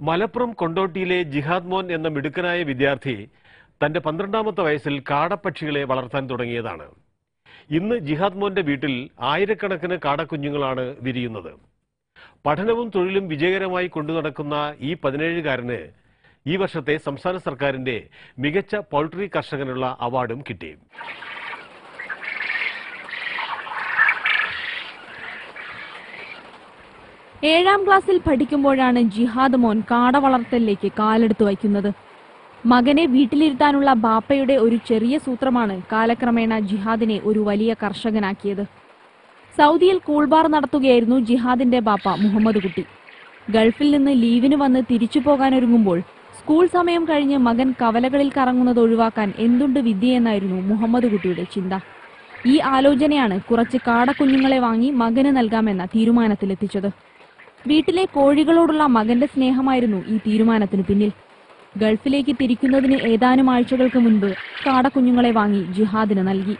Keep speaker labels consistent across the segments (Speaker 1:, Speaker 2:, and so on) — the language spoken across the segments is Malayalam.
Speaker 1: മലപ്പുറം കൊണ്ടോട്ടിയിലെ ജിഹാദ് മോൻ എന്ന മിടുക്കനായ വിദ്യാർത്ഥി തന്റെ പന്ത്രണ്ടാമത്തെ വയസ്സിൽ കാടപ്പക്ഷികളെ വളർത്താൻ തുടങ്ങിയതാണ്. ഇന്ന് ജിഹാദ് മോന്റെ വീട്ടിൽ ആയിരക്കണക്കിന് കാടക്കുഞ്ഞുങ്ങളാണ് വിരിയുന്നത്. പഠനവും തൊഴിലും വിജയകരമായി കൊണ്ടുനടക്കുന്ന ഈ പതിനേഴുകാരന് ഈ വർഷത്തെ സംസ്ഥാന സർക്കാരിന്റെ മികച്ച പൗൾട്രി കർഷകനുള്ള അവാർഡും കിട്ടി.
Speaker 2: ഏഴാം ക്ലാസ്സിൽ പഠിക്കുമ്പോഴാണ് ജിഹാദ് മോൻ കാട വളർത്തലിലേക്ക് കാലെടുത്ത് വയ്ക്കുന്നത്. മകനെ വീട്ടിലിരുത്താനുള്ള ബാപ്പയുടെ ഒരു ചെറിയ സൂത്രമാണ് കാലക്രമേണ ജിഹാദിനെ ഒരു വലിയ കർഷകനാക്കിയത്. സൗദിയിൽ കൂൾബാർ നടത്തുകയായിരുന്നു ജിഹാദിന്റെ ബാപ്പ മുഹമ്മദ് കുട്ടി. ഗൾഫിൽ നിന്ന് ലീവിന് വന്ന് തിരിച്ചു പോകാനൊരുങ്ങുമ്പോൾ സ്കൂൾ സമയം കഴിഞ്ഞ് മകൻ കവലകളിൽ കറങ്ങുന്നത് ഒഴിവാക്കാൻ എന്തുണ്ട് വിദ്യയെന്നായിരുന്നു മുഹമ്മദ് കുട്ടിയുടെ ചിന്ത. ഈ ആലോചനയാണ് കുറച്ച് കാടക്കുഞ്ഞുങ്ങളെ വാങ്ങി മകന് നൽകാമെന്ന തീരുമാനത്തിലെത്തിച്ചത്. വീട്ടിലെ കോഴികളോടുള്ള മകന്റെ സ്നേഹമായിരുന്നു ഈ തീരുമാനത്തിന് പിന്നിൽ. ഗൾഫിലേക്ക് തിരിക്കുന്നതിന് ഏതാനും ആഴ്ചകൾക്ക് മുൻപ് കാടക്കുഞ്ഞുങ്ങളെ വാങ്ങി ജിഹാദിന് നൽകി.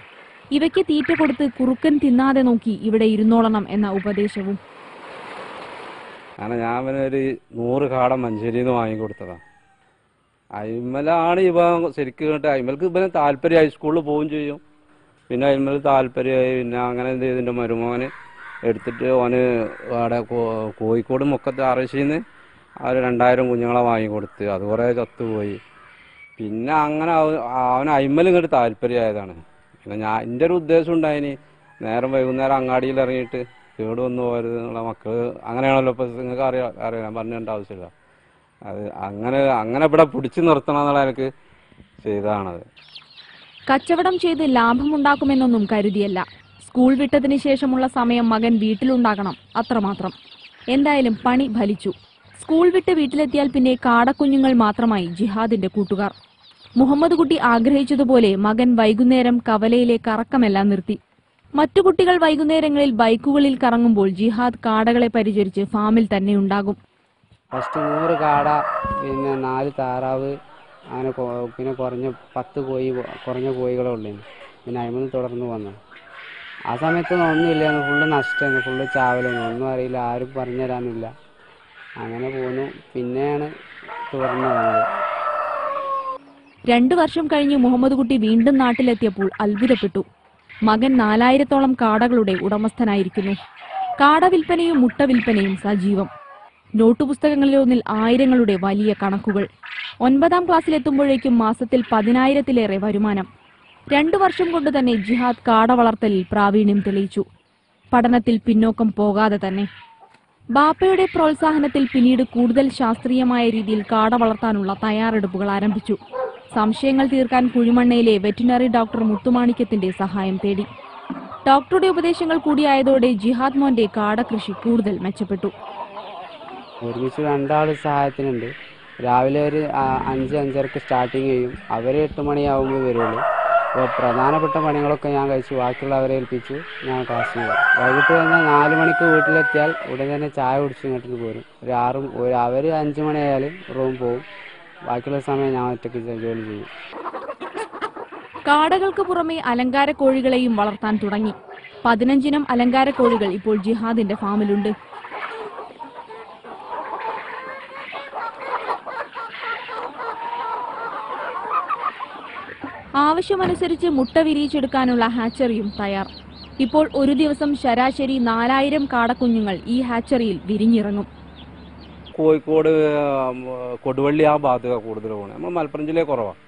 Speaker 2: ഇവയ്ക്ക് തീറ്റ കൊടുത്ത് കുറുക്കൻ തിന്നാതെ നോക്കി ഇവിടെ ഇരുന്നോളണം എന്ന ഉപദേശവും.
Speaker 3: അങ്ങനെ ഞാൻ അവനൊരു നൂറ് കാട മഞ്ചേരിയിൽ നിന്ന് വാങ്ങിക്കൊടുത്തതാ അയിമലാണ് ഇവ ശരിക്കും കേട്ടെ അയിമൽക്ക് ഇവന് താല്പര്യം ഹൈസ്കൂളിൽ പോവുകയും ചെയ്യും. പിന്നെ അയിമൽ താല്പര്യമായി പിന്നെ അങ്ങനെ എന്ത് ചെയ്തിന്റെ മരുമോന് എടുത്തിട്ട് ഓന് അവിടെ കോഴിക്കോട് മുക്കത്ത് ആറേശിന്ന് അവർ രണ്ടായിരം കുഞ്ഞുങ്ങളെ വാങ്ങിക്കൊടുത്ത് അത് കുറേ ചത്തുപോയി. പിന്നെ അങ്ങനെ അവൻ അയിമൽ ഇങ്ങോട്ട് താല്പര്യമായതാണ്. പിന്നെ ഞാൻ എന്റെ ഒരു ഉദ്ദേശം ഉണ്ടായിന് നേരം വൈകുന്നേരം അങ്ങാടിയിൽ ഇറങ്ങിയിട്ട് കേട് വന്നു പോകരുത് നിങ്ങളെ മക്കൾ അങ്ങനെയാണല്ലോ ഇപ്പം നിങ്ങൾക്ക് അറിയാം അറിയാം. ഞാൻ പറഞ്ഞേണ്ട ആവശ്യമില്ല. അത് അങ്ങനെ അങ്ങനെ ഇവിടെ പിടിച്ചു നിർത്തണം എന്നുള്ള എനിക്ക് ചെയ്തതാണത്.
Speaker 2: കച്ചവടം ചെയ്ത് ലാഭമുണ്ടാക്കുമെന്നൊന്നും കരുതിയല്ല. സ്കൂൾ വിട്ടതിന് ശേഷമുള്ള സമയം മകൻ വീട്ടിലുണ്ടാകണം അത്രമാത്രം. എന്തായാലും പണി ഫലിച്ചു. സ്കൂൾ വിട്ട് വീട്ടിലെത്തിയാൽ പിന്നെ കാടക്കുഞ്ഞുങ്ങൾ മാത്രമായി ജിഹാദിന്റെ കൂട്ടുകാർ. മുഹമ്മദ് കുട്ടി ആഗ്രഹിച്ചതുപോലെ മകൻ വൈകുന്നേരം കവലയിലെ കറക്കമെല്ലാം നിർത്തി. മറ്റു കുട്ടികൾ വൈകുന്നേരങ്ങളിൽ ബൈക്കുകളിൽ കറങ്ങുമ്പോൾ ജിഹാദ് കാടകളെ പരിചരിച്ച് ഫാമിൽ തന്നെ ഉണ്ടാകും.
Speaker 4: ഫസ്റ്റ് നൂറ് കാട പിന്നെ നാല് താറാവ് അങ്ങനെ പിന്നെ കുറഞ്ഞ പത്ത് കോഴി കുറഞ്ഞ കോഴികളെ പിന്നെ അയിമന്ന് തുടർന്ന് വന്നു. ആ സമയത്തൊന്നും ഒന്നുമില്ലായിരുന്നു ഫുള്ള് നഷ്ടമായിരുന്നു ഫുള്ള് ചാവലായിരുന്നു ഒന്നും അറിയില്ല. ആരും പറഞ്ഞു തരാനില്ല. അങ്ങനെ പോന്നു. പിന്നെയാണ് തുടർന്ന് വന്നത്.
Speaker 2: രണ്ടു വർഷം കഴിഞ്ഞ് മുഹമ്മദ് കുട്ടി വീണ്ടും നാട്ടിലെത്തിയപ്പോൾ അത്ഭുതപ്പെട്ടു. മകൻ നാലായിരത്തോളം കാടകളുടെ ഉടമസ്ഥനായിരിക്കുന്നു. കാട വിൽപ്പനയും മുട്ട വിൽപ്പനയും സജീവം. നോട്ടുപുസ്തകങ്ങളിലൊന്നിൽ ആയിരങ്ങളുടെ വലിയ കണക്കുകൾ. ഒൻപതാം ക്ലാസ്സിലെത്തുമ്പോഴേക്കും മാസത്തിൽ പതിനായിരത്തിലേറെ വരുമാനം. രണ്ടു വർഷം കൊണ്ട് തന്നെ ജിഹാദ് കാടവളർത്തലിൽ പ്രാവീണ്യം തെളിയിച്ചു. പഠനത്തിൽ പിന്നോക്കം പോകാതെ തന്നെ. ബാപ്പയുടെ പ്രോത്സാഹനത്തിൽ പിന്നീട് കൂടുതൽ ശാസ്ത്രീയമായ രീതിയിൽ കാട വളർത്താനുള്ള തയ്യാറെടുപ്പുകൾ ആരംഭിച്ചു. സംശയങ്ങൾ തീർക്കാൻ കുഴിമണ്ണയിലെ വെറ്റിനറി ഡോക്ടർ മുത്തുമാണിക്യത്തിന്റെ സഹായം തേടി. ഡോക്ടറുടെ ഉപദേശങ്ങൾ കൂടിയായതോടെ ജിഹാദ് മോന്റെ കാട കൃഷി കൂടുതൽ മെച്ചപ്പെട്ടു.
Speaker 4: ഒരുമിച്ച് രണ്ടാൾ സഹായത്തിനുണ്ട്. രാവിലെ ഒരു അഞ്ച് അഞ്ചരക്ക് സ്റ്റാർട്ടിങ് ചെയ്യും. അവർ എട്ട് മണിയാവുമ്പോൾ വരുള്ളൂ. അപ്പോൾ പ്രധാനപ്പെട്ട പണികളൊക്കെ ഞാൻ കഴിച്ചു. ബാക്കിയുള്ളവരെ ഏൽപ്പിച്ചു. ഞാൻ ക്ലാസ് ചെയ്യും വൈകിട്ട് കഴിഞ്ഞാൽ നാല് മണിക്ക് വീട്ടിലെത്തിയാൽ ഉടൻ തന്നെ ചായ കുടിച്ച് ഇങ്ങോട്ട് പോരും. ഒരു ആറ് ഒരു അവർ അഞ്ച് മണിയായാലും റൂം പോവും. ബാക്കിയുള്ള സമയം ഞാൻ ഒറ്റയ്ക്ക് ജോലി ചെയ്യും.
Speaker 2: കാടകൾക്ക് പുറമെ അലങ്കാര കോഴികളെയും വളർത്താൻ തുടങ്ങി. പതിനഞ്ചിനം അലങ്കാര കോഴികൾ ഇപ്പോൾ ജിഹാദിന്റെ ഫാമിലുണ്ട്. ആവശ്യമനുസരിച്ച് മുട്ട വിരിയിച്ചെടുക്കാനുള്ള ഹാച്ചറിയും തയ്യാർ. ഇപ്പോൾ ഒരു ദിവസം ശരാശരി നാലായിരം കാടക്കുഞ്ഞുങ്ങൾ ഈ ഹാച്ചറിയിൽ വിരിഞ്ഞിറങ്ങും.
Speaker 3: കോഴിക്കോട് കൊടുവള്ളി ആ ഭാഗത്ത് കൂടുതൽ പോകണേ നമ്മൾ മലപ്പുറം ജില്ലയിൽ കുറവാണ്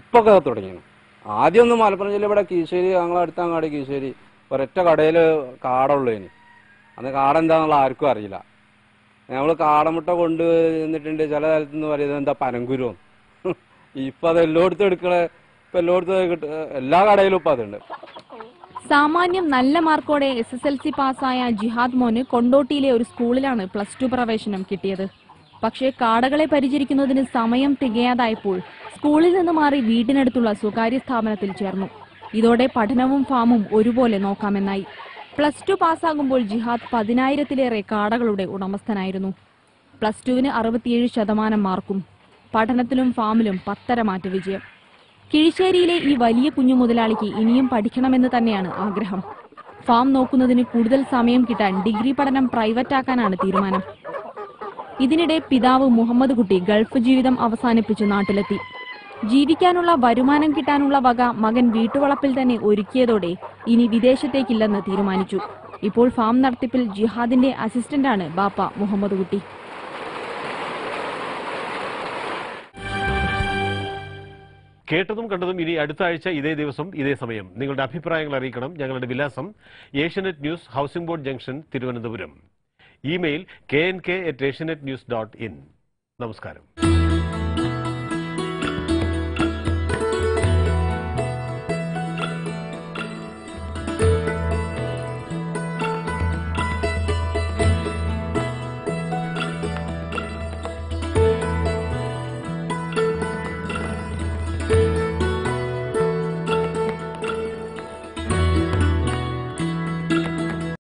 Speaker 3: ഇപ്പൊ തുടങ്ങിയാണ്. ആദ്യം ഒന്നും മലപ്പുറം ജില്ല ഇവിടെ കീശ്ശേരി ഞങ്ങളെ അടുത്ത അങ്ങാടി കീശ്ശേരി ഒരൊറ്റ കടയിൽ കാടുള്ളൂ ഇനി അന്ന് കാട എന്താണെന്നുള്ള ആർക്കും അറിയില്ല. നമ്മൾ കാടമുട്ട കൊണ്ട് നിന്നിട്ടുണ്ട് ചില നിന്ന് പറയുന്നത് എന്താ പനങ്കുരു ഇപ്പൊ അത് എല്ലായിടത്തും എടുക്കണ. ഇപ്പൊ എല്ലായിടത്തും എല്ലാ കടയിലും ഇപ്പൊ അതുണ്ട്.
Speaker 2: സാമാന്യം നല്ല മാർക്കോടെ എസ് എസ് എൽ സി പാസ്സായ ജിഹാദ് മോന് കൊണ്ടോട്ടിയിലെ ഒരു സ്കൂളിലാണ് പ്ലസ് ടു പ്രവേശനം കിട്ടിയത്. പക്ഷേ കാടകളെ പരിചരിക്കുന്നതിന് സമയം തികയാതായപ്പോൾ സ്കൂളിൽ നിന്ന് മാറി വീടിനടുത്തുള്ള സ്വകാര്യ സ്ഥാപനത്തിൽ ചേർന്നു. ഇതോടെ പഠനവും ഫാമും ഒരുപോലെ നോക്കാമെന്നായി. പ്ലസ് ടു പാസ്സാകുമ്പോൾ ജിഹാദ് പതിനായിരത്തിലേറെ കാടകളുടെ ഉടമസ്ഥനായിരുന്നു. പ്ലസ് ടുവിന് അറുപത്തിയേഴ് ശതമാനം മാർക്കും പഠനത്തിലും ഫാമിലും പത്തര മാറ്റ വിജയം. കിഴിശ്ശേരിയിലെ ഈ വലിയ കുഞ്ഞു മുതലാളിക്ക് ഇനിയും പഠിക്കണമെന്ന് തന്നെയാണ് ആഗ്രഹം. ഫാം നോക്കുന്നതിന് കൂടുതൽ സമയം കിട്ടാൻ ഡിഗ്രി പഠനം പ്രൈവറ്റ് ആക്കാനാണ് തീരുമാനം. ഇതിനിടെ പിതാവ് മുഹമ്മദ് കുട്ടി ഗൾഫ് ജീവിതം അവസാനിപ്പിച്ച് നാട്ടിലെത്തി. ജീവിക്കാനുള്ള വരുമാനം കിട്ടാനുള്ള വക മകൻ വീട്ടുവളപ്പിൽ തന്നെ ഒരുക്കിയതോടെ ഇനി വിദേശത്തേക്കില്ലെന്ന് തീരുമാനിച്ചു. ഇപ്പോൾ ഫാം നടത്തിപ്പിൽ ജിഹാദിന്റെ അസിസ്റ്റന്റാണ് ബാപ്പ മുഹമ്മദ് കുട്ടി.
Speaker 1: കേട്ടതും കണ്ടതും ഇനി അടുത്ത ആഴ്ച ഇതേ ദിവസം ഇതേ സമയം. നിങ്ങളുടെ അഭിപ്രായങ്ങൾ അറിയിക്കണം. ഞങ്ങളുടെ വിലാസം Asianet news housing board junction Thiruvananthapuram. Email K N K at Asianet news dot in നമസ്കാരം.